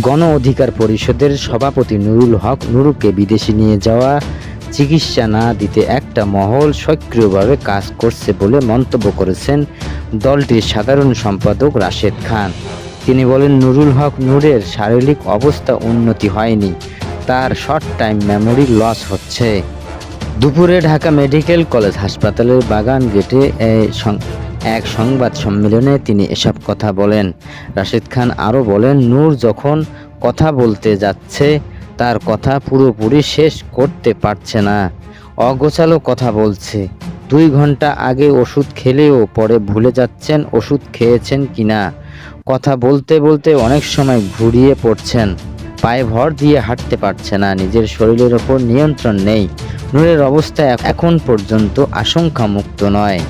গণ অধিকার পরিষদের সভাপতি নুরুল হক নুরুকে বিদেশে নিয়ে যাওয়া চিকিৎসা না দিতে একটা মহল সক্রিয়ভাবে কাজ করছে বলে মন্তব্য করেছেন দলটির সাধারণ সম্পাদক রাশেদ খান। তিনি বলেন, নুরুল হক নূরের শারীরিক অবস্থা উন্নতি হয়নি, তার শর্ট টাইম মেমোরি লস হচ্ছে। দুপুরে ঢাকা মেডিকেল কলেজ হাসপাতালের বাগান গেটে এক সংবাদ সম্মেলনে তিনি এসব কথা বলেন। রাশিদ খান আরও বলেন, নূর যখন কথা বলতে যাচ্ছে, তার কথা পুরোপুরি শেষ করতে পারছে না। অগোছালো কথা বলছে। দুই ঘণ্টা আগে ওষুধ খেলেও পরে ভুলে যাচ্ছেন ওষুধ খেয়েছেন কিনা কথা বলতে বলতে অনেক সময় ঘুরিয়ে পড়ছেন। পায়ে ভর দিয়ে হাঁটতে পারছে না, নিজের শরীরের ওপর নিয়ন্ত্রণ নেই। নূরের অবস্থা এখন পর্যন্ত আশঙ্কামুক্ত নয়।